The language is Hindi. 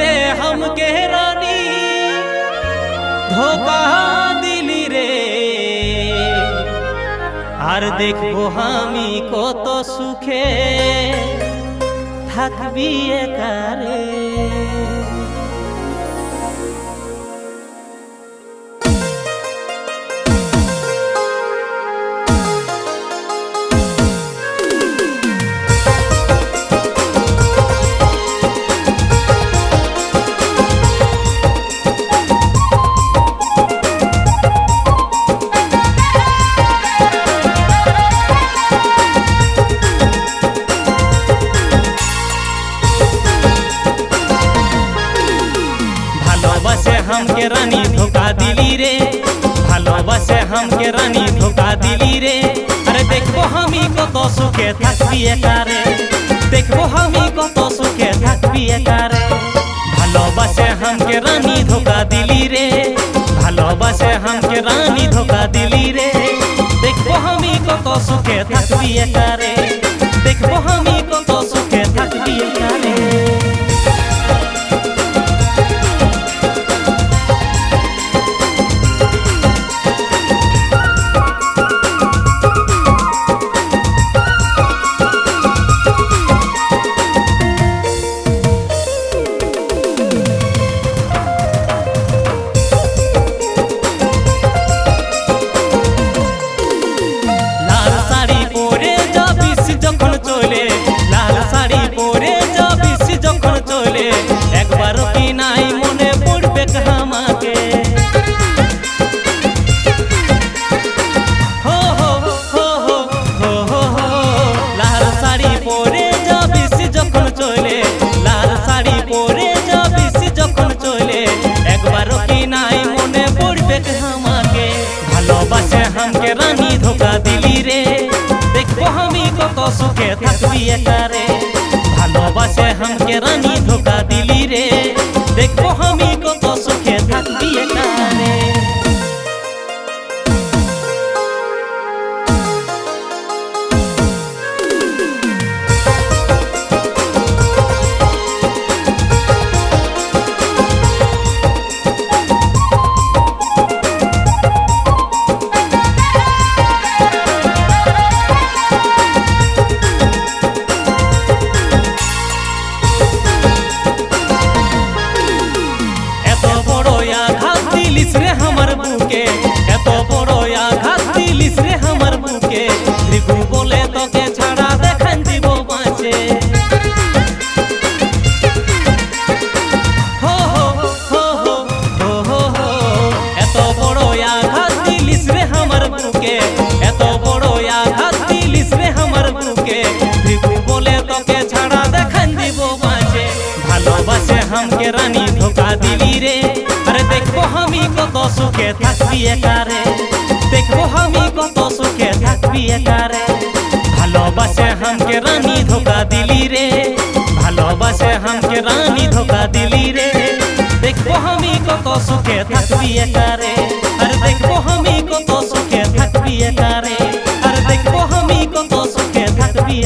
ভালোবাসে के रानी ধোকা দিলি রে আর দেখব আমি কত সুখে থাকবি একারে ভালোবাসে হামকে রানী ধোকা দিলি রে ভালোবাসে হামকে রানী ধোকা দিলি রে আরে দেখবো আমি কত সুখে থাকবি একারে দেখবো আমি কত সুখে থাকবি একারে ভালোবাসে হামকে রানী ধোকা দিলি রে ভালোবাসে হামকে রানী ধোকা দিলি রে দেখবো আমি কত সুখে থাকবি একারে দেখবো हमके रानी धोखा दिली रे। देखो हमी को तो सुखे थकुए करे भालोबासे हमके रानी धोखा दिली रे। देखो हमी দিলিস রে আমার বুকে এত বড় আঘাত দিলিস রে আমার বুকে রিগু বলে তোকে ছাড়া দেখান দিব বাঁচে হো হো হো হো হো হো হো এত বড় আঘাত দিলিস রে আমার বুকে এত বড় আঘাত দিলিস রে আমার বুকে রিগু বলে তোকে ছাড়া দেখান দিব বাঁচে ভালোবাসে হামকে রানী ধোকা দিলি রে আরে देखो हमी को तो सुखे थक भी देखो हमी को तो सुखे थक भलो बसे हम के रानी धोखा दिली रे। भलो बसे हम के रानी धोखा दिली रे। देखो हमी को तो सुखे थक भी एकारे। अरे देखो हमी को तो सुखे थक भी एकारे। अरे देखो हमी को तो सुखे थक भी